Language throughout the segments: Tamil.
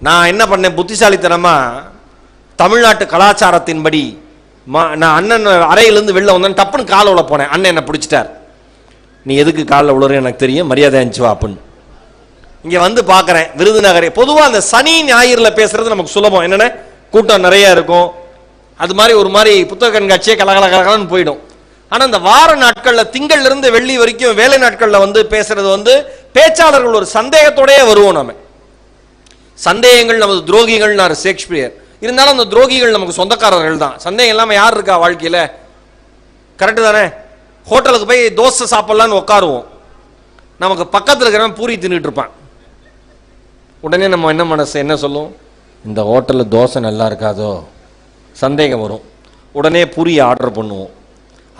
நான் என்ன பண்ணேன்? புத்திசாலித்தனமா தமிழ்நாட்டு கலாச்சாரத்தின்படி மா- நான் அண்ணன் அறையிலேருந்து வெளில வந்தேன் டப்புன்னு காலை உள்ள போனேன். அண்ணன் என்னை பிடிச்சிட்டார். நீ எதுக்கு காலில் உழுற எனக்கு தெரியும். மரியாதை அனுப்பிச்சு அப்புன்னு. இங்கே வந்து பார்க்குறேன் விருதுநகரே. பொதுவாக அந்த சனி ஞாயிறுல பேசுறது நமக்கு சுலபம். என்னென்ன? கூட்டம் நிறைய இருக்கும். அது மாதிரி ஒரு மாதிரி புத்தக கண்காட்சியே கலகல கலகலன்னு போயிடும். ஆனால் இந்த வார நாட்களில் திங்கள்லேருந்து வெள்ளி வரைக்கும் வேலை நாட்களில் வந்து பேசுறது வந்து பேச்சாளர்கள் ஒரு சந்தேகத்தோடயே வருவோம் நம்ம சந்தேகங்கள் நமது துரோகிகள்னாரு ஷேக்ஸ்பியர். இருந்தாலும் அந்த துரோகிகள் நமக்கு சொந்தக்காரர்கள் தான். சந்தேகம் இல்லாமல் யார் இருக்கா வாழ்க்கையில்? கரெக்டு தானே? ஹோட்டலுக்கு போய் தோசை சாப்பிட்லான்னு உட்காருவோம் நமக்கு பக்கத்தில் இருக்கிறவன் பூரி தின்னுட்டு இருப்பான். உடனே நம்ம என்ன மனசு என்ன சொல்லும்? இந்த ஹோட்டலில் தோசை நல்லா இருக்காதோ? சந்தேகம் வரும். உடனே பூரியை ஆர்டர் பண்ணுவோம்.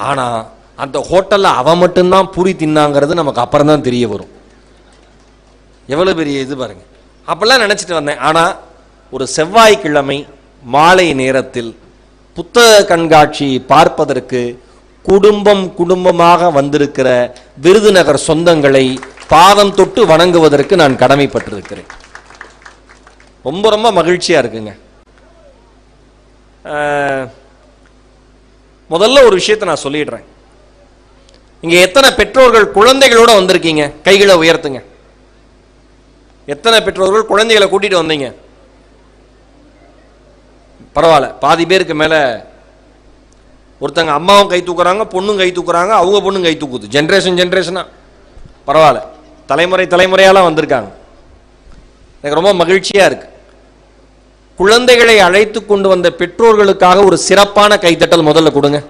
ஆனால் அந்த ஹோட்டலில் அவன் மட்டும்தான் பூரி தின்னாங்கிறது நமக்கு அப்புறம் தான் தெரிய வரும். எவ்வளோ பெரிய இது பாருங்கள் அப்பெல்லாம் நினச்சிட்டு வந்தேன். ஆனால் ஒரு செவ்வாய்க்கிழமை மாலை நேரத்தில் புத்தக கண்காட்சி பார்ப்பதற்கு குடும்பம் குடும்பமாக வந்திருக்கிற விருதுநகர் சொந்தங்களை பாதம் தொட்டு வணங்குவதற்கு நான் கடமைப்பட்டிருக்கிறேன். ரொம்ப ரொம்ப மகிழ்ச்சியாக இருக்குங்க. முதல்ல ஒரு விஷயத்தை நான் சொல்லிடுறேன். இங்கே எத்தனை பெற்றோர்கள் குழந்தைகளோட வந்திருக்கீங்க? கைகளை உயர்த்துங்க. எத்தனை பெற்றோர்கள் குழந்தைகளை கூட்டிட்டு வந்தீங்க? பரவாயில்ல. பாதி பேருக்கு மேல ஒருத்தங்க அம்மாவும் கை தூக்குறாங்க பொண்ணும் கை தூக்குறாங்க அவங்க பொண்ணும் கை தூக்குது. ஜென்ரேஷன் ஜென்ரேஷனா பரவாயில்ல. தலைமுறை தலைமுறையாலாம் வந்திருக்காங்க. எனக்கு ரொம்ப மகிழ்ச்சியா இருக்கு. குழந்தைகளை அழைத்து கொண்டு வந்த பெற்றோர்களுக்காக ஒரு சிறப்பான கைத்தட்டல் முதல்ல கொடுங்க.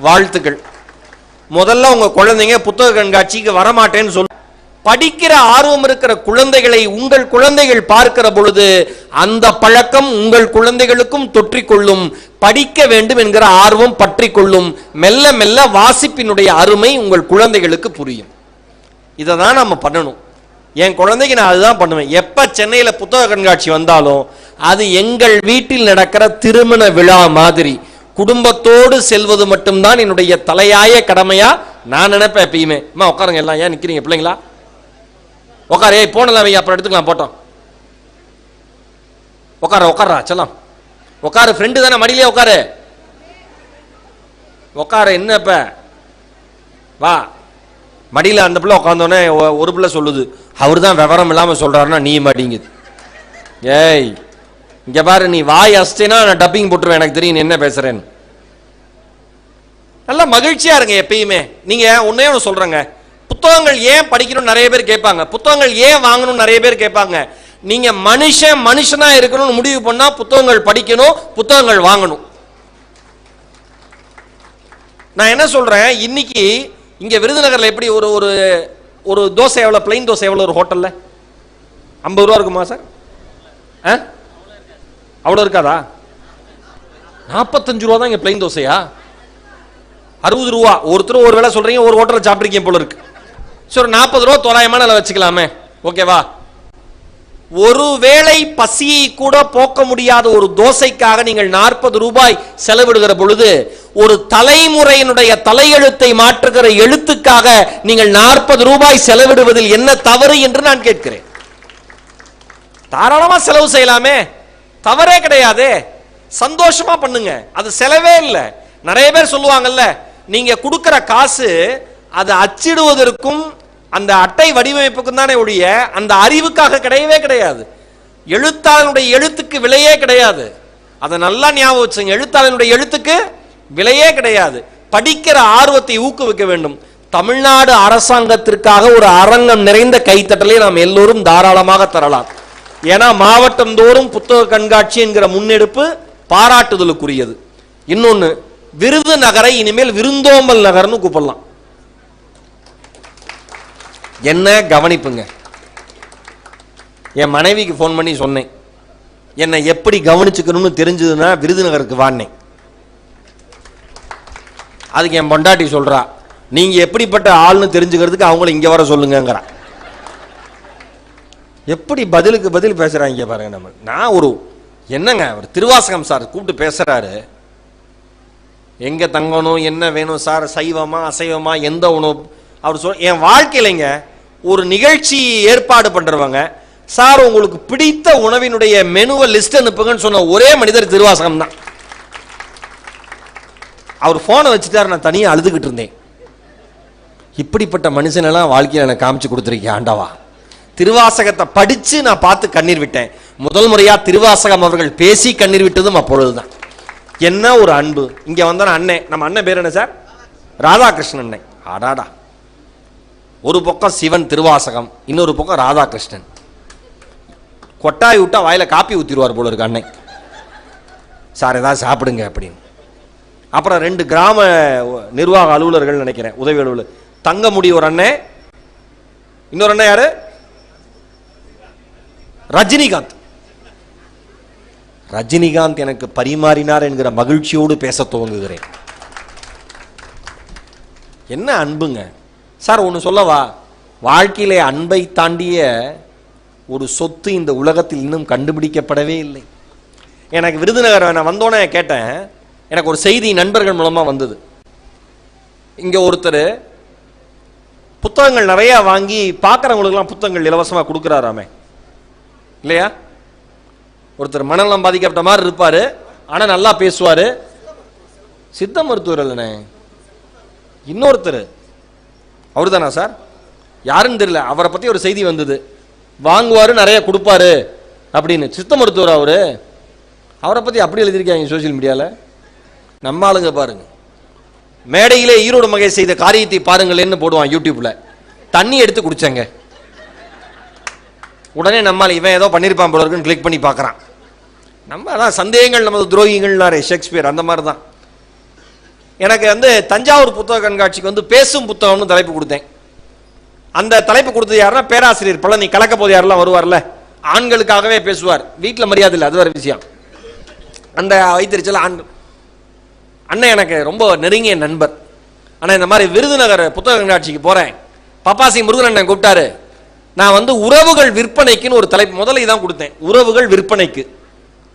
வாழ்த்துக்கள். முதல்ல உங்க குழந்தைங்க புத்தக கண்காட்சிக்கு வரமாட்டேன்னு சொல்லு படிக்கிற ஆர்வம் இருக்கிற குழந்தைகளை உங்கள் குழந்தைகள் பார்க்கிற பொழுது அந்த பழக்கம் உங்கள் குழந்தைகளுக்கும் தொற்றிக்கொள்ளும். படிக்க வேண்டும் என்கிற ஆர்வம் பற்றி கொள்ளும் மெல்ல மெல்ல வாசிப்பினுடைய அருமை உங்கள் குழந்தைகளுக்கு புரியும். இதை தான் நம்ம பண்ணணும். என் குழந்தைக்கு நான் அதுதான் பண்ணுவேன். எப்ப சென்னையில புத்தக கண்காட்சி வந்தாலும் அது எங்கள் வீட்டில் நடக்கிற திருமண விழா மாதிரி. குடும்பத்தோடு செல்வது மட்டும்தான் என்னுடைய தலையாய கடமையா? நான் நினைப்பேன் எப்பயுமே. அம்மா உட்காருங்க எல்லாம். ஏன் நிற்கிறீங்க பிள்ளைங்களா? உட்காரு ஏய் போனலாம் வையா அப்புறம் எடுத்துக்கலாம் போட்டோம். உட்கார உட்காரா செல்லாம். உட்காரு ஃப்ரெண்டு தானே மடியிலே உட்காரு உட்கார என்ன இப்ப? வா. மடியில் அந்த பிள்ளை உட்காந்தோடனே ஒரு பிள்ளை சொல்லுது. அவர் தான் விவரம் இல்லாமல் சொல்கிறாருன்னா நீ மாட்டேங்குது ஏய் இங்கே பாரு நீ வாய் அசினா நான் டப்பிங் போட்டுருவேன் எனக்கு தெரியும் நீ என்ன பேசுகிறேன்னு நல்லா மகிழ்ச்சியாக இருங்க எப்பயுமே. நீங்கள் ஒன்றே ஒன்று சொல்கிறேங்க புத்தகங்கள் ஏன் படிக்கணும்னு நிறைய பேர் கேட்பாங்க. புத்தகங்கள் ஏன் வாங்கணும்னு நிறைய பேர் கேட்பாங்க. நீங்க மனுஷன் மனுஷனா இருக்கணும்னு முடிவு பண்ணா புத்தகங்கள் படிக்கணும் புத்தகங்கள் வாங்கணும். நான் என்ன சொல்றேன்? இன்னைக்கு இங்க விருதுநகர்ல எப்படி ஒரு ஒரு ஒரு தோசை எவ்வளவு பிளைன் தோசை எவ்வளவு ஒரு ஹோட்டல்ல ஐம்பது ரூபா இருக்குமா சார்? ஆ? அவ்வளோ இருக்காதா? நாற்பத்தஞ்சு ரூபா தான் இங்க பிளைன் தோசையா? அறுபது ரூபா. ஒருத்தர் ஒரு வேலை சொல்றீங்க ஒரு ஹோட்டலில் சாப்பிட்ருக்கீங்க போல இருக்கு. சரி நாற்பது ரூபா தோராயமான விலை வச்சுக்கலாமே. ஓகேவா ஒரு வேளை பசியை கூட போக்க முடியாத ஒரு தோசைக்காக நீங்கள் நாற்பது ரூபாய் செலவிடுகிற பொழுது ஒரு தலைமுறையினுடைய தலையெழுத்தை மாற்றுகிற எழுத்துக்காக நீங்கள் நாற்பது ரூபாய் செலவிடுவதில் என்ன தவறு என்று நான் கேட்கிறேன். தாராளமா செலவு செய்யலாமே. தவறே கிடையாது. சந்தோஷமா பண்ணுங்க. அது செலவே இல்லை. நிறைய பேர் சொல்லுவாங்கல்ல நீங்க கொடுக்கிற காசு அதை அச்சிடுவதற்கும் அந்த அட்டை வடிவமைப்புக்கும் தானே ஒழிய அந்த அறிவுக்காக கிடையவே கிடையாது. எழுத்தாளனுடைய எழுத்துக்கு விலையே கிடையாது. அதை நல்லா ஞாபகம் வச்சுங்க. எழுத்தாளனுடைய எழுத்துக்கு விலையே கிடையாது. படிக்கிற ஆர்வத்தை ஊக்குவிக்க வேண்டும். தமிழ்நாடு அரசாங்கத்திற்காக ஒரு அரங்கம் நிறைந்த கைத்தட்டலை நாம் எல்லோரும் தாராளமாக தரலாம். ஏன்னா மாவட்டம் தோறும் புத்தக கண்காட்சி என்கிற முன்னெடுப்பு பாராட்டுதலுக்குரியது. இன்னொன்று விருது நகரை இனிமேல் விருந்தோம்பல் நகர்னு கூப்பிடலாம். என்ன கவனிப்புங்க. என் மனைவிக்கு ஃபோன் பண்ணி சொன்னேன். என்னை எப்படி கவனிச்சுக்கணும்னு தெரிஞ்சதுன்னா விருதுநகருக்கு வான்னேன். அதுக்கு என் பொண்டாட்டி சொல்றா நீங்க எப்படிப்பட்ட ஆள்னு தெரிஞ்சுக்கிறதுக்கு அவங்கள இங்க வர சொல்லுங்கங்கிறா. எப்படி பதிலுக்கு பதில் பேசுறாங்க பாருங்க நம்ம. நான் ஒரு என்னங்க ஒரு திருவாசகம் சார் கூப்பிட்டு பேசுறாரு. எங்க தங்கணும் என்ன வேணும் சார் சைவமா அசைவமா எந்த உணவு? அவர் சொல் என் வாழ்க்கையிலங்க ஒரு நிகழ்ச்சி ஏற்பாடு பண்றவங்க சார் உங்களுக்கு பிடித்த உணவினுடைய மெனுவை லிஸ்ட் அனுப்புங்கன்னு சொன்ன ஒரே மனிதர் திருவாசகம் தான். அவர் போனை வச்சுட்டார் நான் தனியாக அழுதுகிட்டு இருந்தேன். இப்படிப்பட்ட மனுஷனெல்லாம் வாழ்க்கையில் எனக்கு காமிச்சு கொடுத்துருக்கேன் ஆண்டவா. திருவாசகத்தை படித்து நான் பார்த்து கண்ணீர் விட்டேன். முதல் முறையாக திருவாசகம் அவர்கள் பேசி கண்ணீர் விட்டதும் அப்பொழுது தான் என்ன ஒரு அன்பு. இங்கே வந்த அண்ணன் நம்ம அண்ணன் பேர் என்ன சார்? ராதாகிருஷ்ணன் அண்ணன் ஆடாடா ஒரு பக்கம் சிவன் திருவாசகம் இன்னொரு பக்கம் ராதாகிருஷ்ணன். கொட்டாய் விட்டா வாயில் காப்பி ஊத்திடுவார் போல இருக்கு அன்னை. சார் ஏதாவது சாப்பிடுங்க அப்படின்னு. அப்புறம் ரெண்டு கிராம நிர்வாக அலுவலர்கள் நினைக்கிறேன் உதவி அலுவலர். தங்கமுடி ஒரு அண்ணன் இன்னொரு அண்ணன் யாரு? ரஜினிகாந்த். ரஜினிகாந்த் எனக்கு பரிமாறினார் என்கிற மகிழ்ச்சியோடு பேச துவங்குகிறேன். என்ன அன்புங்க. சார் ஒன்று சொல்லவா? வாழ்க்கையிலே அன்பை தாண்டிய ஒரு சொத்து இந்த உலகத்தில் இன்னும் கண்டுபிடிக்கப்படவே இல்லை. எனக்கு விருதுநகர் நான் வந்தோடனே கேட்டேன். எனக்கு ஒரு செய்தி நண்பர்கள் மூலமாக வந்தது. இங்கே ஒருத்தர் புத்தகங்கள் நிறையா வாங்கி பார்க்குறவங்களுக்குலாம் புத்தகங்கள் இலவசமாக கொடுக்குறாராமே. இல்லையா? ஒருத்தர் மனநலம் பாதிக்கப்பட்ட மாதிரி இருப்பார். ஆனால் நல்லா பேசுவார். சித்த மருத்துவர் இல்லைண்ணே இன்னொருத்தர் அவர் தானா சார்? யாருன்னு தெரியல. அவரை பற்றி ஒரு செய்தி வந்தது. வாங்குவார் நிறைய கொடுப்பாரு அப்படின்னு. சித்த மருத்துவர் அவர். அவரை பற்றி அப்படி எழுதியிருக்காங்க சோஷியல் மீடியாவில் நம்ம ஆளுங்க பாருங்க. மேடையிலே ஈரோடு மகை செய்த காரியத்தை பாருங்களேன்னு போடுவான் யூடியூப்பில் தண்ணி எடுத்து குடிச்சாங்க. உடனே நம்மால் இவன் ஏதோ பண்ணியிருப்பான் போல இருக்குன்னு கிளிக் பண்ணி பார்க்குறான். நம்ம அதான் சந்தேகங்கள் நமது துரோகிகள்னாரு. ஷேக்ஸ்பியர் அந்த மாதிரி தான் எனக்கு வந்து தஞ்சாவூர் புத்தக கண்காட்சிக்கு வந்து பேசும் புத்தகம்னு தலைப்பு கொடுத்தேன். அந்த தலைப்பு கொடுத்தது யாருன்னா பேராசிரியர் பழனி கலக்க போது யாரெல்லாம் வருவார்ல ஆண்களுக்காகவே பேசுவார். வீட்டில் மரியாதை இல்லை அது வேறு விஷயம். அந்த வைத்திருச்சல ஆண்கள் அண்ணன் எனக்கு ரொம்ப நெருங்கிய நண்பர். ஆனால் இந்த மாதிரி விருதுநகர் புத்தக கண்காட்சிக்கு போகிறேன் பப்பாசி முருகன் அண்ணன் கூப்பிட்டாரு. நான் வந்து உறவுகள் விற்பனைக்குன்னு ஒரு தலைப்பு முதல்ல இதான் கொடுத்தேன். உறவுகள் விற்பனைக்கு.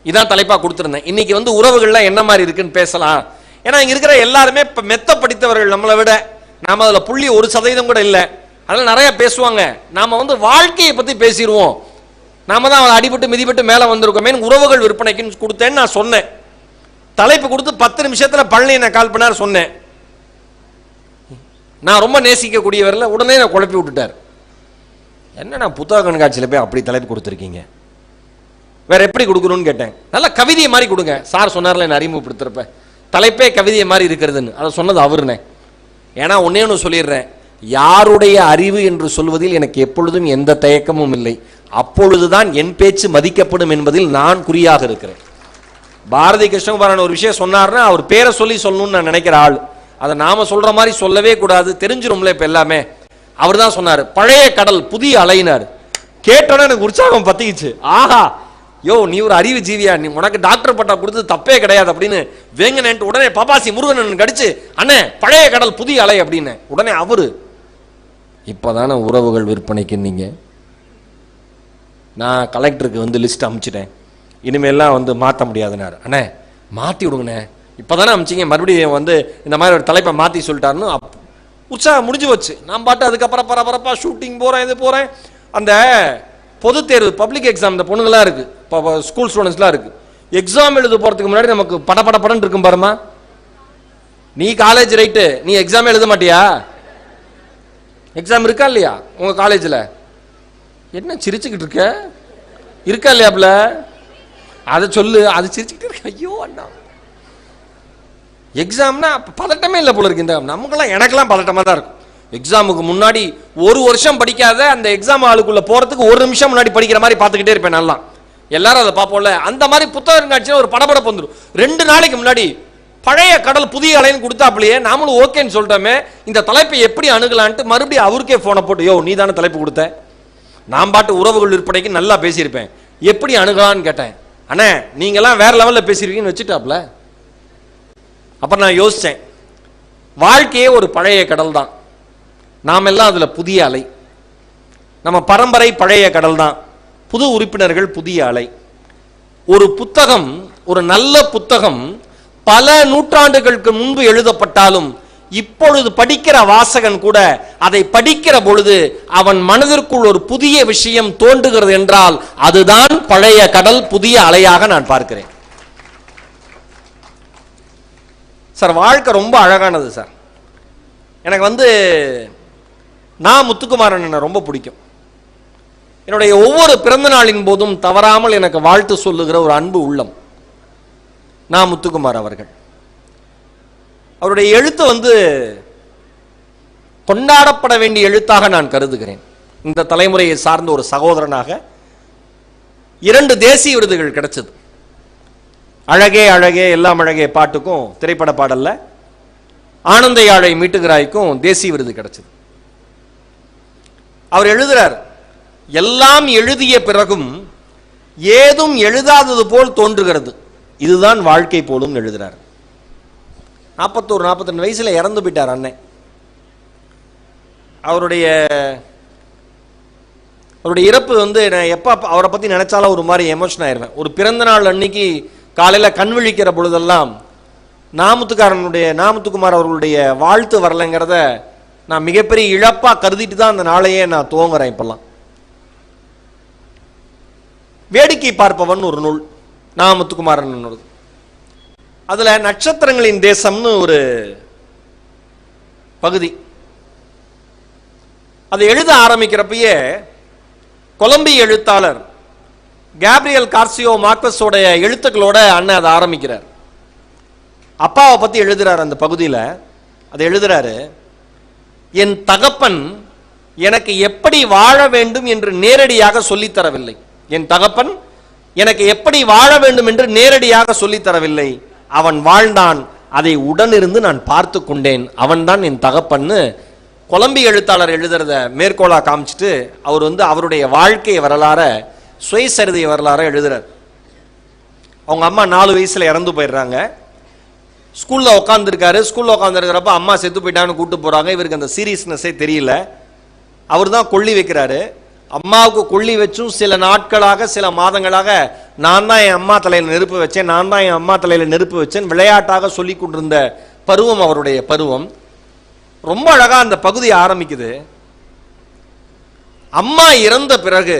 இதான் தலைப்பாக கொடுத்துருந்தேன். இன்னைக்கு வந்து உறவுகள்லாம் என்ன மாதிரி இருக்குன்னு பேசலாம். ஏன்னா இங்கே இருக்கிற எல்லாருமே இப்போ மெத்த படித்தவர்கள் நம்மளை விட நாம அதில் புள்ளி ஒரு சதவீதம் கூட இல்லை. அதெல்லாம் நிறைய பேசுவாங்க. நாம வந்து வாழ்க்கையை பற்றி பேசிடுவோம் நாம தான் அடிபட்டு மிதிப்பட்டு மேலே வந்திருக்கோமே உறவுகள் விற்பனைக்குன்னு கொடுத்தேன்னு நான் சொன்னேன். தலைப்பு கொடுத்து பத்து நிமிஷத்தில் பழனி நான் கால் பண்ணார் சொன்னேன். நான் ரொம்ப நேசிக்கக்கூடியவரில் உடனே நான் குழப்பி விட்டுட்டார். என்ன நான் புத்தக கண்காட்சியில் போய் அப்படி தலைப்பு கொடுத்துருக்கீங்க? வேற எப்படி கொடுக்கணும்னு கேட்டேன். நல்ல கவிதையை மாதிரி கொடுங்க. சார் சொன்னார்ல என்ன அறிமுகப்படுத்துறப்ப. தலைப்பே கவிதையை மாதிரி இருக்கிறதுன்னு. அதை சொன்னது அவருனே. ஏன்னா ஒன்றே ஒன்று சொல்லிடுறேன். யாருடைய அறிவு என்று சொல்வதில் எனக்கு எப்பொழுதும் எந்த தயக்கமும் இல்லை. அப்பொழுதுதான் என் பேச்சு மதிக்கப்படும் என்பதில் நான் குறியாக இருக்கிறேன். பாரதி கிருஷ்ணகுமாரன் ஒரு விஷயம் சொன்னார்னா அவர் பேரை சொல்லி சொல்லணும்னு நான் நினைக்கிற ஆள். அதை நாம சொல்ற மாதிரி சொல்லவே கூடாது. தெரிஞ்சிரும்ல இப்போ எல்லாமே. அவர் தான் சொன்னார் பழைய கடல் புதிய அலையினார் கேட்டோன்னே எனக்கு உற்சாகம் பத்திக்கிச்சு. ஆஹா யோ நீ ஒரு அறிவு ஜீவியா? நீ உனக்கு டாக்டர் பட்டா கொடுத்தது தப்பே கிடையாது அப்படின்னு வேங்கனேன்ட்டு உடனே பபாசி முருகன் கடிச்சு அண்ணே பழைய கடல் புதிய அலை அப்படின்னு. உடனே அவரு இப்போதானே உறவுகள் விற்பனைக்கு நீங்க? நான் கலெக்டருக்கு வந்து லிஸ்ட் அமுச்சிட்டேன். இனிமேலாம் வந்து மாற்ற முடியாதுனாரு. அண்ணே மாற்றி விடுங்கண்ணே. இப்போ தானே அமிச்சிங்க. மறுபடியும் வந்து இந்த மாதிரி ஒரு தலைப்பை மாற்றி சொல்லிட்டாருன்னு அப் உற்சாகம் முடிஞ்சு வச்சு நான் பாட்டு அதுக்கப்புறம் பரபரப்பாக ஷூட்டிங் போகிறேன் இது போகிறேன் அந்த பொது தேர்வு பப்ளிக் எக்ஸாம் இந்த பொண்ணுங்களாம் இருக்குது இப்போ ஸ்கூல் ஸ்டூடெண்ட்ஸ்லாம் இருக்குது எக்ஸாம் எழுத போகிறதுக்கு முன்னாடி நமக்கு பட பட படன்னு இருக்கும் பாருமா நீ காலேஜ் ரைட்டு நீ எக்ஸாம் எழுத மாட்டியா? எக்ஸாம் இருக்கா இல்லையா? உங்கள் காலேஜில் என்ன சிரிச்சுக்கிட்டு இருக்க? இருக்கா இல்லையாப்ல அதை சொல்லு அது சிரிச்சுக்கிட்டு இருக்க. ஐயோ அண்ணா. எக்ஸாம்னா பதட்டமே இல்லை போல இருக்கு இந்த நமக்கெல்லாம் எனக்கெல்லாம் பதட்டமாக தான் இருக்கும். எக்ஸாமுக்கு முன்னாடி ஒரு வருஷம் படிக்காத அந்த எக்ஸாம் ஆளுக்குள்ள போறதுக்கு ஒரு நிமிஷம் முன்னாடி படிக்கிற மாதிரி பார்த்துக்கிட்டே இருப்பேன் நல்லா. எல்லாரும் அதை பார்ப்போம்ல. அந்த மாதிரி புத்தகம் காட்சியில் ஒரு படபடப்பு வந்துடும் ரெண்டு நாளைக்கு முன்னாடி பழைய கடல் புதிய அலைன்னு கொடுத்தாப்லையே நாமளும் ஓகேன்னு சொல்லிட்டோமே இந்த தலைப்பை எப்படி அணுகலான்ட்டு மறுபடியும் அவருக்கே ஃபோனை போட்டு யோ நீ தானே தலைப்பு கொடுத்த? நான் பாட்டு உறவுகள் விற்பனைக்கு நல்லா பேசியிருப்பேன். எப்படி அணுகலான்னு கேட்டேன். அண்ணே நீங்கெல்லாம் வேற லெவலில் பேசியிருக்கீங்கன்னு வச்சுட்டாப்ல அப்புறம் நான் யோசித்தேன் வாழ்க்கையே ஒரு பழைய கடல் தான் நாம் எல்லாம் அதில் புதிய அலை. நம்ம பரம்பரை பழைய கடல் தான் புது உறுப்பினர்கள் புதிய அலை. ஒரு புத்தகம் ஒரு நல்ல புத்தகம் பல நூற்றாண்டுகளுக்கு முன்பு எழுதப்பட்டாலும் இப்பொழுது படிக்கிற வாசகன் கூட அதை படிக்கிற பொழுது அவன் மனதிற்குள் ஒரு புதிய விஷயம் தோன்றுகிறது என்றால் அதுதான் பழைய கடல் புதிய அலையாக நான் பார்க்கிறேன். சார் வாழ்க்கை ரொம்ப அழகானது சார். எனக்கு வந்து நான் முத்துக்குமாரன் என்ன ரொம்ப பிடிக்கும். என்னுடைய ஒவ்வொரு பிறந்த நாளின் போதும் தவறாமல் எனக்கு வாழ்த்து சொல்லுகிற ஒரு அன்பு உள்ளம். நான் முத்துக்குமார் அவர்கள். அவருடைய எழுத்து வந்து கொண்டாடப்பட வேண்டிய எழுத்தாக நான் கருதுகிறேன். இந்த தலைமுறையை சார்ந்த ஒரு சகோதரனாக இரண்டு தேசிய விருதுகள் கிடைச்சது. அழகே அழகே எல்லாம் அழகே பாட்டுக்கும் திரைப்பட பாடல்ல ஆனந்த யாழை மீட்டுகிறாய்க்கும் தேசிய விருது கிடைச்சது. அவர் எழுதுறார் எல்லாம் எழுதிய பிறகும் ஏதும் எழுதாதது போல் தோன்றுகிறது. இதுதான் வாழ்க்கை போலும் எழுதுறார். நாற்பத்தோரு நாற்பத்தெண்டு வயசுல இறந்து போயிட்டார் அண்ணன். அவருடைய அவருடைய இறப்பு வந்து நான் எப்போ அவரை பற்றி நினைச்சாலும் ஒரு மாதிரி எமோஷன் ஆயிடுவேன் ஒரு பிறந்த நாள் அன்னைக்கு காலையில் கண் விழிக்கிற பொழுதெல்லாம் நாமத்துக்காரனுடைய நாமத்துக்குமார் அவர்களுடைய வாழ்த்து வரலைங்கிறத நான் மிகப்பெரிய இழப்பாக கருதிட்டு தான் அந்த நாளையே நான் துவங்குறேன் இப்பெல்லாம். வேடிக்கை பார்ப்பவன் ஒரு நூல் நாமுத்துக்குமாரன் ஒரு அதில் நட்சத்திரங்களின் தேசம்னு ஒரு பகுதி. அதை எழுத ஆரம்பிக்கிறப்பயே கொலம்பிய எழுத்தாளர் கேப்ரியல் கார்சியோ மார்க்கஸோடைய எழுத்துக்களோட அண்ணன் அதை ஆரம்பிக்கிறார். அப்பாவை பற்றி எழுதுறார் அந்த பகுதியில் அதை எழுதுறாரு என் தகப்பன் எனக்கு எப்படி வாழ வேண்டும் என்று நேரடியாக சொல்லித் தரவில்லை. என் தகப்பன் எனக்கு எப்படி வாழ வேண்டும் என்று நேரடியாக சொல்லித் தரவில்லை. அவன் வாழ்ந்தான். அதை உடனிருந்து நான் பார்த்து கொண்டேன். அவன்தான் என் தகப்பன்னு கொலம்பி எழுத்தாளர் எழுதுறத மேற்கோளாக காமிச்சிட்டு அவர் வந்து அவருடைய வாழ்க்கை வரலாற சுயசரிதை வரலாற எழுதுறார். அவங்க அம்மா நாலு வயசுல இறந்து போயிடுறாங்க. ஸ்கூலில் உட்காந்துருக்காரு ஸ்கூலில் உட்காந்துருக்கிறப்ப அம்மா செத்து போயிட்டான்னு கூட்டு போகிறாங்க இவருக்கு அந்த சீரியஸ்னஸே தெரியல. அவர் தான் கொள்ளி வைக்கிறாரு. அம்மாவுக்கு கொள்ளி வச்சும் சில நாட்களாக சில மாதங்களாக நான் தான் என் அம்மா தலையில் நெருப்பு வச்சேன் நான் தான் என் அம்மா தலையில் நெருப்பு வச்சேன் விளையாட்டாக சொல்லி கொண்டிருந்த பருவம் அவருடைய பருவம். ரொம்ப அழகாக அந்த பகுதி ஆரம்பிக்குது. அம்மா இறந்த பிறகு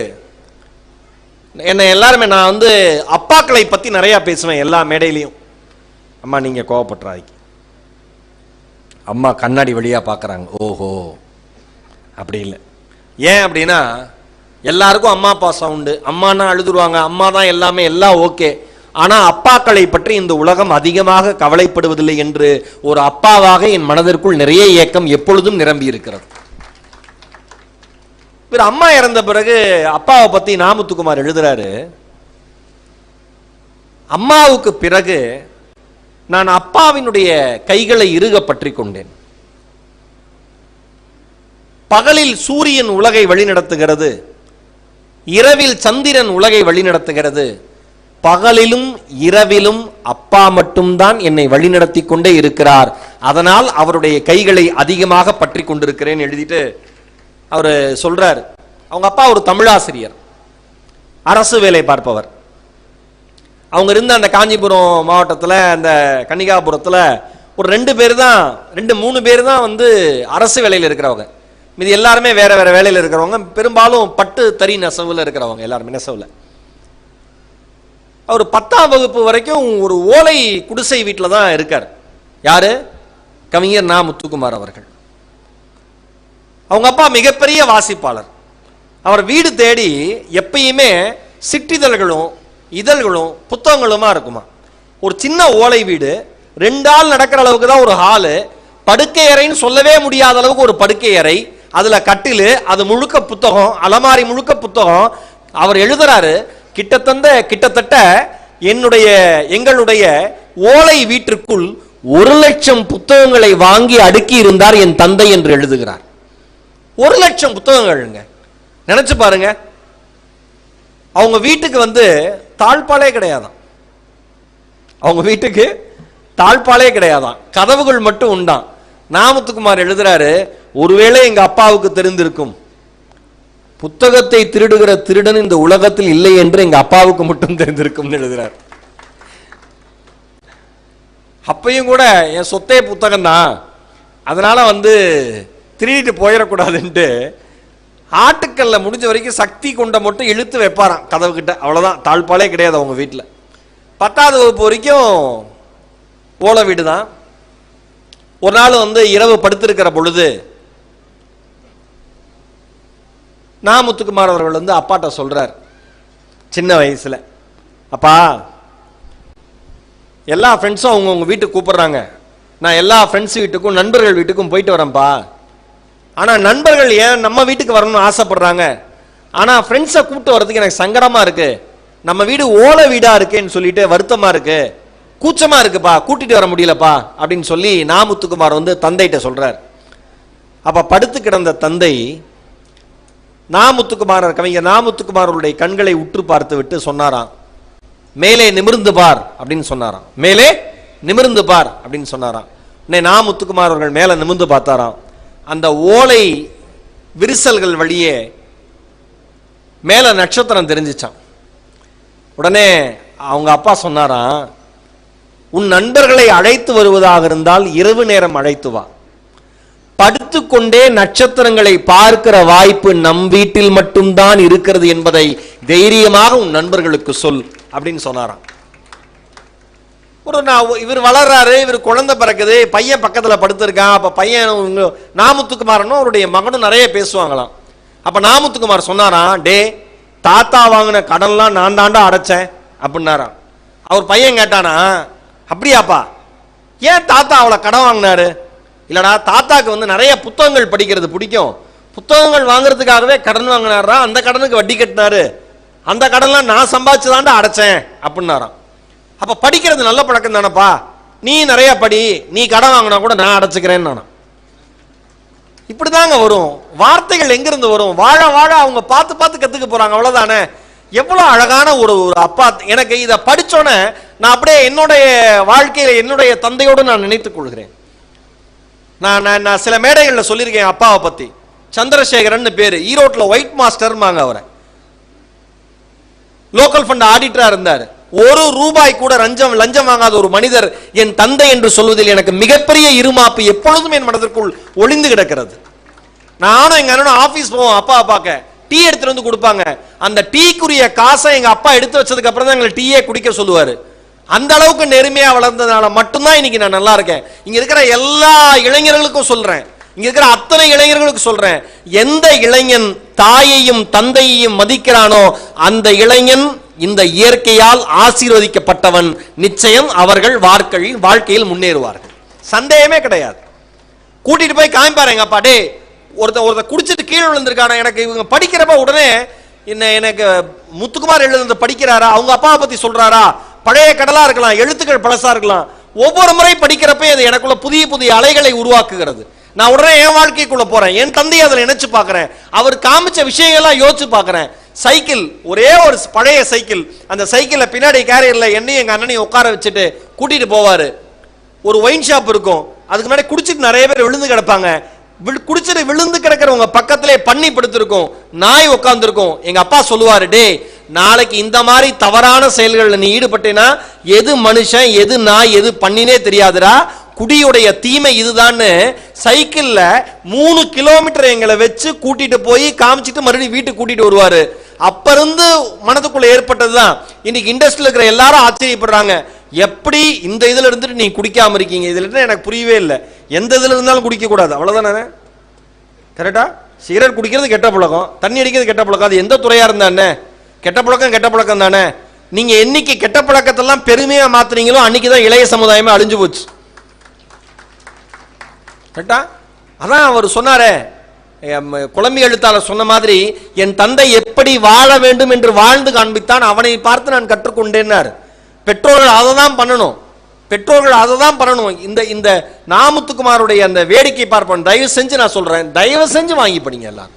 என்னை எல்லாருமே நான் வந்து அப்பாக்களை பற்றி நிறையா பேசுவேன் எல்லா மேடையிலையும். அம்மா நீங்க கோவப்பட்டுறாய்க்கு அம்மா கண்ணாடி வழியா பார்க்கறாங்க ஓஹோ. அப்படி இல்லை. ஏன் அப்படின்னா எல்லாருக்கும் அம்மா அப்பா சவுண்டு. அம்மானா அழுதுருவாங்க. அம்மா தான் எல்லாமே எல்லாம் ஓகே. ஆனா அப்பாக்களை பற்றி இந்த உலகம் அதிகமாக கவலைப்படுவதில்லை என்று ஒரு அப்பாவாக என் மனதிற்குள் நிறைய ஏக்கம் எப்பொழுதும் நிரம்பி இருக்கிறது. இவர் அம்மா இறந்த பிறகு அப்பாவை பத்தி நாமுத்துக்குமார் எழுதுறாரு. அம்மாவுக்கு பிறகு நான் அப்பாவினுடைய கைகளை இறுக பற்றி கொண்டேன். பகலில் சூரியன் உலகை வழிநடத்துகிறது இரவில் சந்திரன் உலகை வழிநடத்துகிறது பகலிலும் இரவிலும் அப்பா மட்டும்தான் என்னை வழிநடத்தி கொண்டே இருக்கிறார். அதனால் அவருடைய கைகளை அதிகமாக பற்றி கொண்டிருக்கிறேன் எழுதிட்டு அவர் சொல்றார் அவங்க அப்பா ஒரு தமிழாசிரியர் அரசு வேலை பார்ப்பவர். அவங்க இருந்த அந்த காஞ்சிபுரம் மாவட்டத்தில் அந்த கன்னிகாபுரத்தில் ஒரு ரெண்டு பேர் தான் ரெண்டு மூணு பேர் தான் வந்து அரசு வேலையில் இருக்கிறவங்க. மீதி எல்லாருமே வேற வேற வேலையில் இருக்கிறவங்க. பெரும்பாலும் பட்டு தறி நெசவில் இருக்கிறவங்க எல்லாருமே நெசவில். அவர் பத்தாம் வகுப்பு வரைக்கும் ஒரு ஓலை குடிசை வீட்டில் தான் இருக்கார். யார்? கவிஞர் நா. முத்துக்குமார் அவர்கள். அவங்க அப்பா மிகப்பெரிய வாசிப்பாளர். அவர் வீடு தேடி எப்பயுமே சிற்றிதழ்களும் இதழ்களும் புத்தகங்களுமா இருக்குமா? ஒரு சின்ன ஓலை வீடு ரெண்டு ஆள் நடக்கிற அளவுக்கு தான் ஒரு ஹாலு படுக்கை அறைன்னு சொல்லவே முடியாத அளவுக்கு ஒரு படுக்கை அறை அதுல கட்டிலு அது முழுக்க புத்தகம் அலமாரி முழுக்க புத்தகம். அவர் எழுதுறாரு கிட்டத்தந்த கிட்டத்தட்ட என்னுடைய எங்களுடைய ஓலை வீட்டிற்குள் ஒரு லட்சம் புத்தகங்களை வாங்கி அடுக்கி இருந்தார் என் தந்தை என்று எழுதுகிறார். ஒரு லட்சம் புத்தகங்கள்ங்க. நினைச்சு பாருங்க. அவங்க வீட்டுக்கு வந்து தாழ்பாலே கிடையாதான் அவங்க வீட்டுக்கு தாழ்பாலே கிடையாதான் கதவுகள் மட்டும் உண்டாம். நாமத்துக்குமார் எழுதுறாரு ஒருவேளை எங்க அப்பாவுக்கு தெரிந்திருக்கும். புத்தகத்தை திருடுகிற திருடன் இந்த உலகத்தில் இல்லை என்று எங்க அப்பாவுக்கு மட்டும் தெரிந்திருக்கும் எழுதுறார். அப்பையும் கூட என் சொத்தே புத்தகம் தான் அதனால வந்து திருடிட்டு போயிடக்கூடாதுன்ட்டு ஆட்டுக்கல்ல முடிஞ்ச வரைக்கும் சக்தி கொண்ட மட்டும் இழுத்து வைப்பாராம் கதவு கிட்ட அவ்வளவுதான். தாழ்பாலே கிடையாது அவங்க வீட்டில் பத்தாவது வகுப்பு வரைக்கும் ஓலை வீடு தான் ஒரு நாள் வந்து இரவு படுத்திருக்கிற பொழுது நா முத்துக்குமார் அவர்கள் வந்து அப்பாட்ட சொல்றார். சின்ன வயசுல. அப்பா எல்லா ஃப்ரெண்ட்ஸும் அவங்க உங்க வீட்டுக்கு கூப்பிடுறாங்க. நான் எல்லா ஃப்ரெண்ட்ஸ் வீட்டுக்கும் நண்பர்கள் வீட்டுக்கும் போயிட்டு வரேன்ப்பா. ஆனால் நண்பர்கள் ஏன் நம்ம வீட்டுக்கு வரணும்னு ஆசைப்படுறாங்க? ஆனால் ஃப்ரெண்ட்ஸை கூப்பிட்டு வர்றதுக்கு எனக்கு சங்கடமாக இருக்குது நம்ம வீடு ஓலை வீடாக இருக்கேன்னு சொல்லிட்டு வருத்தமாக இருக்குது கூச்சமாக இருக்குப்பா கூட்டிகிட்டு வர முடியலப்பா அப்படின்னு சொல்லி நாமுத்துக்குமார் வந்து தந்தைகிட்ட சொல்கிறார் அப்போ படுத்து கிடந்த தந்தை நாமுத்துக்குமார் கவிஞர் நாமுத்துக்குமார் அவருடைய கண்களை உற்று பார்த்து விட்டு சொன்னாராம். மேலே நிமிர்ந்து பார் அப்படின்னு சொன்னாராம். மேலே நிமிர்ந்து பார் அப்படின்னு சொன்னாராம். உடனே நா முத்துக்குமார் அவர்கள் மேலே நிமிர்ந்து பார்த்தாராம். அந்த ஓலை விரிசல்கள் வழியே மேலே நட்சத்திரம் தெரிஞ்சிச்சான். உடனே அவங்க அப்பா சொன்னாராம் உன் நண்பர்களை அழைத்து வருவதாக இருந்தால் இரவு நேரம் அழைத்து வா. படுத்துக்கொண்டே நட்சத்திரங்களை பார்க்கிற வாய்ப்பு நம் வீட்டில் மட்டும்தான் இருக்கிறது என்பதை தைரியமாக உன் நண்பர்களுக்கு சொல் அப்படின்னு சொன்னாராம். ஒரு நான் இவர் வளர்றாரு இவர் குழந்தை பிறக்குது பையன் பக்கத்தில் படுத்திருக்கான் அப்போ பையன் நாமுத்துக்குமாரனும் அவருடைய மகனும் நிறைய பேசுவாங்களாம். அப்போ நாமுத்துக்குமார் சொன்னாராம் டே தாத்தா வாங்கின கடன்லாம் நான் தாண்டா அடைச்சேன் அப்படின்னாராம். அவர் பையன் கேட்டானா அப்படியாப்பா ஏன் தாத்தா அவளை கடன் வாங்கினாரு? இல்லைனா தாத்தாக்கு வந்து நிறைய புத்தகங்கள் படிக்கிறது பிடிக்கும். புத்தகங்கள் வாங்குறதுக்காகவே கடன் வாங்கினாரா அந்த கடனுக்கு வட்டி கட்டினாரு. அந்த கடன்லாம் நான் சம்பாதிச்சு தாண்டா அடைச்சேன் அப்படின்னாராம். அப்ப படிக்கிறது நல்ல பழக்கம் தானப்பா. நீ நிறைய படி நீ கடன் வாங்கினா கூட நான் அடைச்சுக்கிறேன்னு நானா இப்படிதாங்க வரும். வார்த்தைகள் எங்கிருந்து வரும்? வாழ வாழ அவங்க பார்த்து பார்த்து கத்துக்க போறாங்க. அவ்வளவுதானே. எவ்வளவு அழகான ஒரு ஒரு அப்பா. எனக்கு இதை படிச்சோன்னே நான் அப்படியே என்னுடைய வாழ்க்கையில என்னுடைய தந்தையோடு நான் நினைத்துக் கொள்கிறேன். நான் நான் நான் சில மேடைகளில் சொல்லியிருக்கேன் அப்பாவை பத்தி. சந்திரசேகரன் பேர். ஈரோட்டில் ஒயிட் மாஸ்டர்மாங்க அவரை. லோக்கல் ஃபண்ட் ஆடிட்டரா இருந்தார். ஒரு ரூபாய் கூட லஞ்சம் லஞ்சம் வாங்காத ஒரு மனிதர் என் தந்தை என்று சொல்வதில் எனக்கு மிகப்பெரிய இருமாப்பு எப்பொழுதும் என் மனதிற்குள் ஒளிந்து கிடக்கிறது. நானும் எங்க அண்ணனும் ஆபீஸ் போவோம் அப்பா பார்க்க. டீ எடுத்துட்டு வந்து கொடுப்பாங்க. அந்த டீக்குரிய காசை எங்க அப்பா எடுத்து வச்சதுக்கு அப்புறம் தான் எங்களை டீயே குடிக்க சொல்லுவாரு. அந்த அளவுக்கு நெருமையா வளர்ந்ததுனால மட்டும்தான் இன்னைக்கு நான் நல்லா இருக்கேன். இங்க இருக்கிற எல்லா இளைஞர்களுக்கும் சொல்றேன். இங்க இருக்கிற அத்தனை இளைஞர்களுக்கு சொல்றேன். எந்த இளைஞன் தாயையும் தந்தையையும் மதிக்கிறானோ அந்த இளைஞன் இந்த இயற்கையால் ஆசீர்வதிக்கப்பட்டவன் நிச்சயம் அவர்கள் வாழ்க்கையில் வாழ்க்கையில் முன்னேறுவார்கள். சந்தேகமே கிடையாது. கூட்டிட்டு போய் காமிப்பாரு எங்க அப்பா டே ஒருத்த ஒருத்த குடிச்சிட்டு கீழே விழுந்திருக்கான? எனக்கு இவங்க படிக்கிறப்ப உடனே என்ன எனக்கு முத்துக்குமார் எழுதுனது படிக்கிறாரா? அவங்க அப்பாவை பத்தி சொல்றாரா? பழைய கடலா இருக்கலாம் எழுத்துக்கள் பழசா இருக்கலாம். ஒவ்வொரு முறை படிக்கிறப்ப அது எனக்குள்ள புதிய புதிய அலைகளை உருவாக்குகிறது. நான் உடனே என் வாழ்க்கைக்குள்ள போறேன். என் தந்தையை அதில் நினைச்சு பார்க்கறேன். அவர் காமிச்ச விஷயங்கள்லாம் யோசிச்சு பார்க்கறேன். சைக்கிள் ஒரே ஒரு பழைய சைக்கிள். அந்த சைக்கிளில் பின்னாடி கேரியரில் என்னையும் எங்கள் அண்ணனையும் உட்கார வச்சுட்டு கூட்டிகிட்டு போவார். ஒரு ஒயின் ஷாப் இருக்கும். அதுக்கு முன்னாடி குடிச்சிட்டு நிறைய பேர் விழுந்து கிடப்பாங்க. குடிச்சிட்டு விழுந்து கிடக்கிறவங்க பக்கத்திலே பண்ணி படுத்திருக்கும். நாய் உட்காந்துருக்கும் எங்கள் அப்பா சொல்லுவார் டே நாளைக்கு இந்த மாதிரி தவறான செயல்களில் நீ ஈடுபட்டேனா எது மனுஷன் எது நாய் எது பண்ணினே தெரியாதுடா. குடியுடைய தீமை இதுதான்னு சைக்கிளில் மூணு கிலோமீட்டர் எங்களை வச்சு கூட்டிட்டு போய் காமிச்சிட்டு மறுபடியும் வீட்டுக்கு கூட்டிட்டு வருவாரு. அப்ப இருந்து மனதுக்குள்ள ஏற்பட்டதுதான். இன்னைக்கு இண்டஸ்ட்ரியில் இருக்கிற எல்லாரும் ஆச்சரியப்படுறாங்க. எப்படி இந்த இதில் இருந்துட்டு நீ குடிக்காம இருக்கீங்க? இதுல இருந்து எனக்கு புரியவே இல்லை. எந்த இதில் இருந்தாலும் குடிக்கக்கூடாது. அவ்வளோதானே கரெக்டா சிகரெட் குடிக்கிறது கெட்ட பழக்கம். தண்ணி அடிக்கிறது கெட்ட பழக்கம். அது எந்த துறையாக இருந்தானே? கெட்ட பழக்கம் கெட்ட பழக்கம் தானே? நீங்க என்னைக்கு கெட்ட பழக்கத்தெல்லாம் பெருமையா மாத்துறீங்களோ அன்னைக்கு தான் இளைய சமுதாயமே அழிஞ்சு போச்சு. கரெக்டா அதான் அவர் சொன்னாரே. குழம்பி எழுத்தாளர் சொன்ன மாதிரி என் தந்தை எப்படி வாழ வேண்டும் என்று வாழ்ந்து காண்பித்தான் அவனை பார்த்து நான் கற்றுக்கொண்டேன்னார். பெற்றோர்கள் அதை தான் பண்ணணும். பெற்றோர்கள் அதை தான் பண்ணணும். இந்த இந்த நாமுத்துக்குமாருடைய அந்த வேடிக்கை பார்ப்போம் தயவு செஞ்சு நான் சொல்கிறேன் தயவு செஞ்சு வாங்கி படிங்க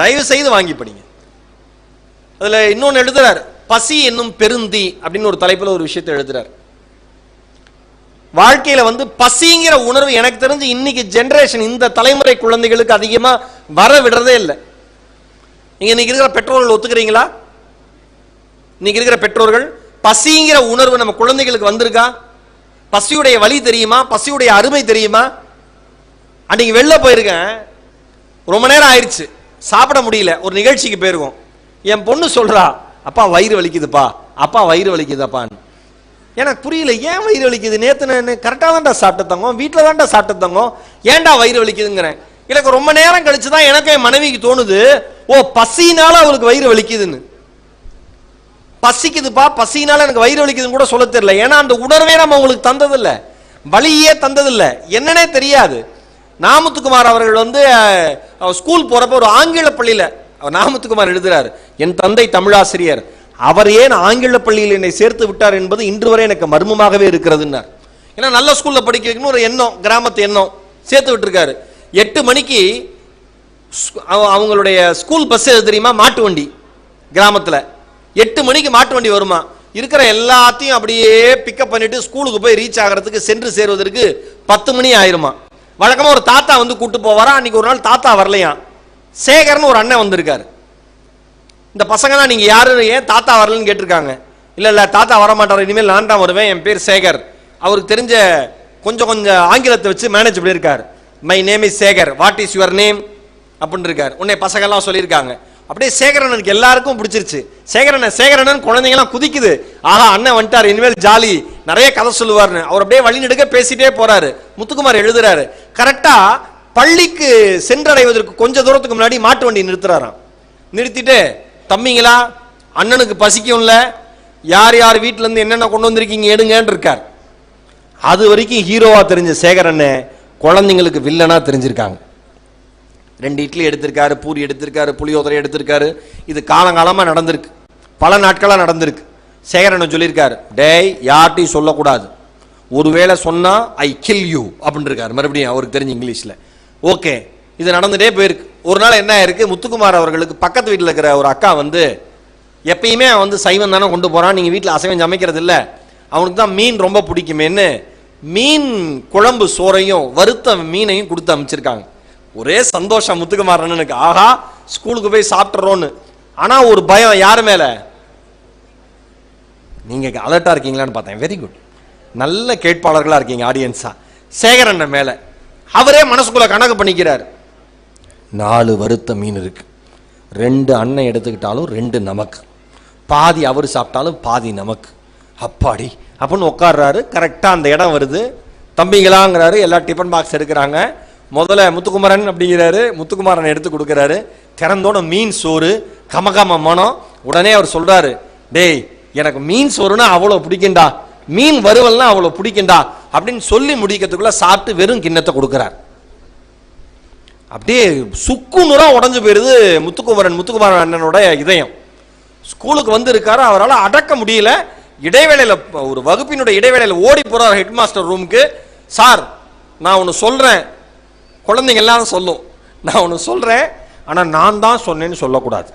தயவு செய்து வாங்கி படிங்க. இன்னொன்று இன்னொன்னு எழுதுறார் பசி என்னும் பெருந்தி அப்படின்னு ஒரு தலைப்பில் ஒரு விஷயத்தை எழுதுறார். வாழ்க்கையில் வந்து பசிங்கிற உணர்வு எனக்கு தெரிஞ்சு இன்னைக்கு ஜென்ரேஷன் இந்த தலைமுறை குழந்தைகளுக்கு அதிகமாக வர விடுறதே இல்லை. நீங்கள் இன்னைக்கு இருக்கிற பெற்றோர்கள் ஒத்துக்கிறீங்களா? இன்னைக்கு இருக்கிற பெற்றோர்கள் பசிங்கிற உணர்வு நம்ம குழந்தைகளுக்கு வந்திருக்கா? பசியுடைய வலி தெரியுமா? பசியுடைய அருமை தெரியுமா? அன்னைக்கு வெளில போயிருக்கேன். ரொம்ப நேரம் ஆயிடுச்சு. சாப்பிட முடியல. ஒரு நிகழ்ச்சிக்கு போயிருக்கோம். என் பொண்ணு சொல்றா அப்பா வயிறு வலிக்குதுப்பா. அப்பா வயிறு வலிக்குதாப்பான்னு. எனக்கு புரியல ஏன் வயிறு வலிக்குது? நேற்று நான் கரெக்டாக தான்டா சாப்பிட்டு தங்கோம் வீட்டில் தான்டா சாப்பிட்டு தங்கோம் ஏன்டா வயிறு வலிக்குதுங்கிறேன்? எனக்கு ரொம்ப நேரம் கழிச்சு தான் எனக்கு என் மனைவிக்கு தோணுது ஓ பசினால அவளுக்கு வயிறு வலிக்குதுன்னு. பசிக்குதுப்பா பசினால எனக்கு வயிறு வலிக்குதுன்னு கூட சொல்ல தெரியல. ஏன்னா அந்த உணர்வே நம்ம அவங்களுக்கு தந்ததில்ல. வலியே தந்ததில்லை. என்னன்னே தெரியாது. நாமத்துக்குமார் அவர்கள் வந்து அவர் ஸ்கூல் போகிறப்ப ஒரு ஆங்கில பள்ளியில் அவர் நாமத்துக்குமார் எழுதுறாரு என் தந்தை தமிழாசிரியர் அவர் ஏன் ஆங்கில பள்ளியில் என்னை சேர்த்து விட்டார் என்பது இன்று வரை எனக்கு மர்மமாகவே இருக்கிறதுன்னார். ஏன்னா நல்ல ஸ்கூலில் படிக்க வைக்கணும் ஒரு எண்ணம் கிராமத்து எண்ணம். சேர்த்து விட்டுருக்காரு. எட்டு மணிக்கு ஸ்கூ- அவ- அவங்களுடைய ஸ்கூல் பஸ் எது தெரியுமா? மாட்டு வண்டி கிராமத்தில். எட்டு மணிக்கு மாட்டு வண்டி வருமா? இருக்கிற எல்லாத்தையும் அப்படியே பிக்கப் பண்ணிட்டு ஸ்கூலுக்கு போய் ரீச் ஆகிறதுக்கு சென்று சேருவதற்கு பத்து மணி ஆயிருமா? வழக்கமாக ஒரு தாத்தா வந்து கூட்டு போவாரா? அன்னைக்கு ஒரு நாள் தாத்தா வரலையா? சேகர்னு ஒரு அண்ணன் வந்திருக்காரு. இந்த பசங்கலாம் நீங்க யாரு? ஏன் தாத்தா வரலன்னு கேட்டிருக்காங்க. இல்ல இல்ல தாத்தா வர மாட்டார் இனிமேல் நான் தான் வருவேன். என் பேர் சேகர். அவருக்கு தெரிஞ்ச கொஞ்சம் கொஞ்சம் ஆங்கிலத்தை வச்சு மேனேஜ் பண்ணியிருக்கார். My name is Sekar. What is your name அப்படின்னு இருக்காரு. உன்னை பசங்கெல்லாம் சொல்லியிருக்காங்க. அப்படியே சேகரனுக்கு எல்லாருக்கும் பிடிச்சிருச்சு. சேகரன் சேகரனன் குழந்தைங்களாம் குதிக்குது. ஆஹா அண்ணன் வந்துட்டார். இனிமேல் ஜாலி. நிறைய கதை சொல்லுவார்னு அவர் அப்படியே வழி நெடுக்க பேசிட்டே போறாரு. முத்துக்குமார் எழுதுறாரு. கரெக்டா பள்ளிக்கு சென்றடைவதற்கு கொஞ்ச தூரத்துக்கு முன்னாடி மாட்டு வண்டி நிறுத்துறாராம். நிறுத்திட்டு தம்பிங்களா அண்ணனுக்கு பசிக்கும்ல யார் யார் வீட்டிலேருந்து என்னென்ன கொண்டு வந்திருக்கீங்க எடுங்கன்னு இருக்கார் அது வரைக்கும் ஹீரோவாக தெரிஞ்ச சேகர் குழந்தைங்களுக்கு வில்லனாக தெரிஞ்சிருக்காங்க. ரெண்டு இட்லி எடுத்திருக்காரு பூரி எடுத்திருக்காரு புளியோதரை எடுத்திருக்காரு. இது காலங்காலமாக நடந்திருக்கு. பல நாட்களாக நடந்திருக்கு. சேகரன் சொல்லியிருக்காரு டேய் யார்ட்டையும் சொல்லக்கூடாது. ஒருவேளை சொன்னால் ஐ கில் யூ அப்படின்னு இருக்காரு மறுபடியும் அவருக்கு தெரிஞ்ச இங்கிலீஷில். ஓகே இது நடந்துகிட்டே போயிருக்கு. ஒரு நாள் என்ன ஆயிருக்கு? முத்துக்குமார் அவர்களுக்கு பக்கத்து வீட்டில் இருக்கிற ஒரு அக்கா வந்து எப்பயுமே அவன் வந்து சைவம் தானே கொண்டு போகிறான் நீங்கள் வீட்டில் அசைவம் சமைக்கிறது இல்லை. அவனுக்கு தான் மீன் ரொம்ப பிடிக்குமேன்னு மீன் குழம்பு சோறையும் வறுத்த மீனையும் கொடுத்து அமைச்சிருக்காங்க. ஒரே சந்தோஷம் முத்துக்குமார் அண்ணனுக்கு. ஆஹா ஸ்கூலுக்கு போய் சாப்பிட்றோன்னு ஆனால் ஒரு பயம் யார் மேலே? நீங்கள் அலர்ட்டாக இருக்கீங்களான்னு பார்த்தேன். வெரி குட் நல்ல கேட்பாளர்களாக இருக்கீங்க ஆடியன்ஸாக சேகரண்ண மேலே. அவரே மனசுக்குள்ளே கணக்கு பண்ணிக்கிறார். நாலு வறுத்த மீன் இருக்குது ரெண்டு அண்ணன் எடுத்துக்கிட்டாலும் ரெண்டு நமக்கு. பாதி அவர் சாப்பிட்டாலும் பாதி நமக்கு. அப்பாடி அப்படின்னு உட்கார்றாரு. கரெக்டாக அந்த இடம் வருது. தம்பிங்களாங்கிறாரு. எல்லா டிஃபன் பாக்ஸ் எடுக்கிறாங்க. முதல்ல முத்துக்குமரன் அப்படிங்கிறாரு. முத்துக்குமாரன் எடுத்து கொடுக்குறாரு. திறந்தோட மீன் சோறு. கமகம மனம். உடனே அவர் சொல்கிறாரு டேய் எனக்கு மீன் சோறுனா அவ்வளோ பிடிக்கும்டா. மீன் வறுவல்னா அவ்வளோ பிடிக்குண்டா அப்படின்னு சொல்லி முடிக்கிறதுக்குள்ளே சாப்பிட்டு வெறும் கிண்ணத்தை கொடுக்குறார். அப்படியே சுக்கு நூறா உடஞ்சு போயிடுது முத்துக்குமரன் முத்துக்குமாரன் அண்ணனோட இதயம். ஸ்கூலுக்கு வந்திருக்காரு அவரால் அடக்க முடியல. இடைவேளையில் ஒரு வகுப்பினுடைய இடைவேளையில் ஓடி போகிறார் ஹெட் மாஸ்டர் ரூமுக்கு. சார் நான் ஒன்று சொல்கிறேன் குழந்தைங்க எல்லாம் சொல்லும். நான் ஒன்று சொல்கிறேன் ஆனால் நான் தான் சொன்னேன்னு சொல்லக்கூடாது.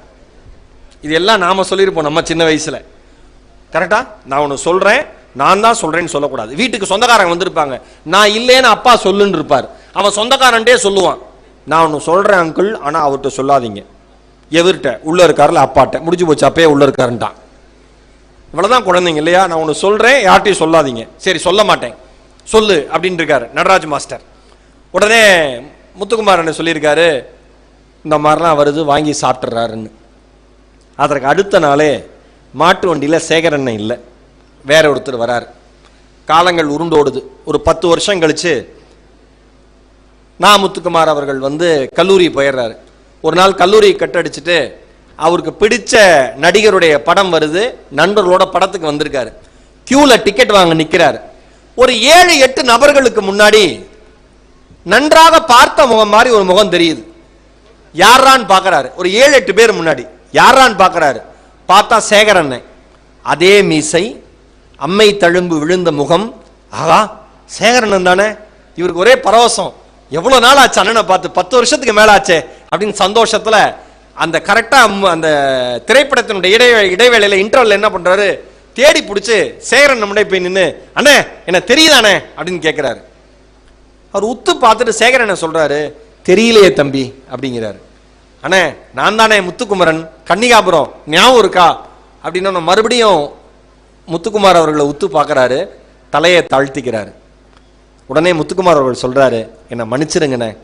இது எல்லாம் நாம் சொல்லியிருப்போம் நம்ம சின்ன வயசில். கரெக்டா? நான் ஒன்று சொல்கிறேன் நான் தான் சொல்கிறேன்னு சொல்லக்கூடாது. வீட்டுக்கு சொந்தக்காரங்க வந்திருப்பாங்க. நான் இல்லைன்னு அப்பா சொல்லுன்னு இருப்பார். அவன் சொந்தக்காரன்ட்டே சொல்லுவான். நான் ஒன்று சொல்கிறேன் அங்கிள் ஆனால் அவர்கிட்ட சொல்லாதீங்க. எதிர்கிட்ட உள்ள இருக்காருல அப்பாட்ட. முடிஞ்சு போச்சு அப்பயே உள்ள இருக்காருன்ட்டான். இவ்வளவுதான் குழந்தைங்க இல்லையா? நான் ஒன்று சொல்கிறேன் யார்ட்டையும் சொல்லாதீங்க. சரி சொல்ல மாட்டேன். சொல்லு அப்படின்னு இருக்காரு. நடராஜ் மாஸ்டர். உடனே முத்துக்குமாரன் சொல்லியிருக்காரு? இந்த மாதிரிலாம் வருது வாங்கி சாப்பிட்றாருன்னு அதற்கு அடுத்த நாளே மாட்டு வண்டியில் சேகரண்ணன் இல்லை. வேற ஒருத்தர் வரார். காலங்கள் உருண்டோடுது. ஒரு பத்து வருஷம் கழித்து நா முத்துக்குமார் அவர்கள் வந்து கல்லூரி போயிடுறாரு. ஒரு நாள் கல்லூரி கட்டடிச்சுட்டு அவருக்கு பிடிச்ச நடிகருடைய படம் வருது. நண்பர்களோட படத்துக்கு வந்திருக்காரு. கியூல டிக்கெட் வாங்க நிற்கிறாரு ஒரு ஏழு எட்டு நபர்களுக்கு முன்னாடி நன்றாக பார்த்த முகம் மாதிரி ஒரு முகம் தெரியுது. யாரான்னு பார்க்கறாரு ஒரு ஏழு எட்டு பேர் முன்னாடி. யாரான்னு பார்க்குறாரு பார்த்தா சேகர் அண்ணன். அதே மீசை அம்மை தழும்பு விழுந்த முகம். ஆகா சேகரண்ணன் தானே. இவருக்கு ஒரே பரவசம். எவ்வளோ நாள் ஆச்சு அண்ணனை பார்த்து? பத்து வருஷத்துக்கு மேலே ஆச்சே அப்படின்னு சந்தோஷத்தில் அந்த கரெக்டாக அந்த திரைப்படத்தினுடைய இடைவே இடைவேளையில் இன்டர்வல் என்ன பண்ணுறாரு தேடி பிடிச்சி சேகரன் நம்முடைய போய் நின்று அண்ணே என்ன தெரியுதானே? அப்படின்னு கேட்குறாரு அவர் உத்து பார்த்துட்டு சேகரனை சொல்கிறாரு தெரியலையே தம்பி அப்படிங்கிறாரு. அண்ணே நான் தானே முத்துக்குமரன் கன்னிகாபுரம் ஞாபகம் இருக்கா? அப்படின்னு மறுபடியும் முத்துக்குமார் அவர்களை உத்து பார்க்குறாரு தலையை தாழ்த்திக்கிறாரு. உடனே முத்துக்குமார் அவர்கள் சொல்கிறாரு என்னை மன்னிச்சிருங்கண்ணே.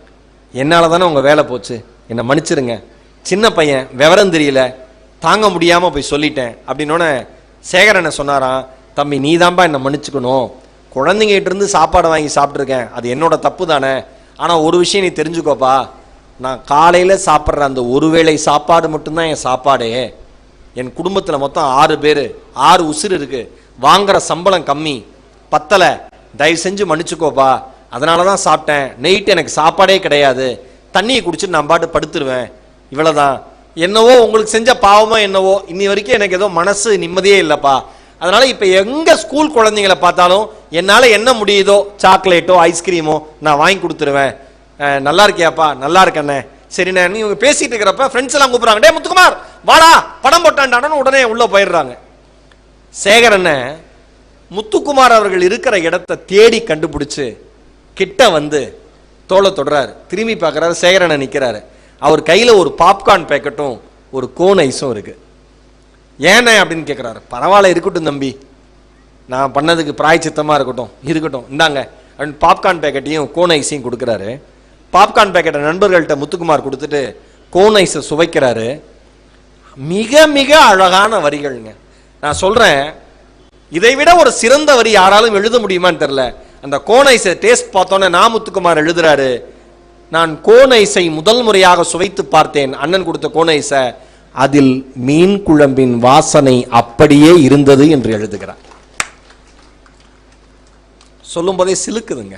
என்னால் தானே உங்கள் வேலை போச்சு. என்னை மன்னிச்சிருங்க. சின்ன பையன் விவரம் தெரியல. தாங்க முடியாமல் போய் சொல்லிட்டேன். அப்படின்னோடனே சேகரனை சொன்னாராம் தம்பி நீ தான்பா என்னை மன்னிச்சுக்கணும். குழந்தைங்கிட்டிருந்து சாப்பாடு வாங்கி சாப்பிட்ருக்கேன் அது என்னோட தப்பு தானே ஆனால் ஒரு விஷயம் நீ தெரிஞ்சுக்கோப்பா. நான் காலையில் சாப்பிட்ற அந்த ஒரு வேளை சாப்பாடு மட்டும்தான் என் சாப்பாடே. என் குடும்பத்தில் மொத்தம் ஆறு பேர். ஆறு உசுறு இருக்குது வாங்குகிற சம்பளம் கம்மி. பத்தலை. தயவு செஞ்சு மன்னிச்சுக்கோப்பா அதனால தான் சாப்பிட்டேன். நைட்டு எனக்கு சாப்பாடே கிடையாது. தண்ணியை குடிச்சிட்டு நான் பாட்டு படுத்துருவேன். இவ்வளோதான் என்னவோ உங்களுக்கு செஞ்ச பாவமோ என்னவோ இன்னி வரைக்கும் எனக்கு ஏதோ மனசு நிம்மதியே இல்லைப்பா. அதனால இப்போ எங்கே ஸ்கூல் குழந்தைங்களை பார்த்தாலும் என்னால் என்ன முடியுதோ சாக்லேட்டோ ஐஸ்கிரீமோ நான் வாங்கி கொடுத்துருவேன். நல்லா இருக்கியாப்பா? நல்லா இருக்கண்ணே. சரிண்ணே இவங்க பேசிகிட்டு இருக்கிறப்ப ஃப்ரெண்ட்ஸ் எல்லாம் கூப்பிட்றாங்க. டே முத்துக்குமார் வாடா. படம் போட்டாண்டான்னு உடனே உள்ளே போயிடுறாங்க. சேகரனை முத்துக்குமார் அவர்கள் இருக்கிற இடத்தை தேடி கண்டுபிடிச்சு கிட்ட வந்து தோலை தொடுறாரு. திரும்பி பார்க்குறாரு சேகரனை நிற்கிறாரு அவர் கையில் ஒரு பாப்கார்ன் பேக்கெட்டும் ஒரு கோன் ஐஸும் இருக்குது ஏண்ணே அப்படின்னு கேட்குறாரு பரவாயில்ல இருக்கட்டும் தம்பி. நான் பண்ணதுக்கு பிராய்ச்சித்தமாக இருக்கட்டும் இருக்கட்டும். இந்தாங்க. அப்படின்னு பாப்கார்ன் பேக்கெட்டையும் கோன் ஐஸையும் கொடுக்குறாரு. பாப்கார்ன் பேக்கெட்டை நண்பர்கள்ட்ட முத்துக்குமார் கொடுத்துட்டு கோன் ஐஸை சுவைக்கிறாரு. மிக மிக அழகான வரிகள்ங்க. நான் சொல்கிறேன் இதைவிட ஒரு சிறந்த வரி யாராலும் எழுத முடியுமான்னு தெரியல. அந்த கோணைசை டேஸ்ட் பார்த்தோன்னே நாமுத்துக்குமார் எழுதுறாரு நான் கோணைசை முதல் முறையாக சுவைத்து பார்த்தேன். அண்ணன் கொடுத்த கோனைஸை அதில் மீன் குழம்பின் வாசனை அப்படியே இருந்தது என்று எழுதுகிறார். சொல்லும் போதே சிலுக்குதுங்க.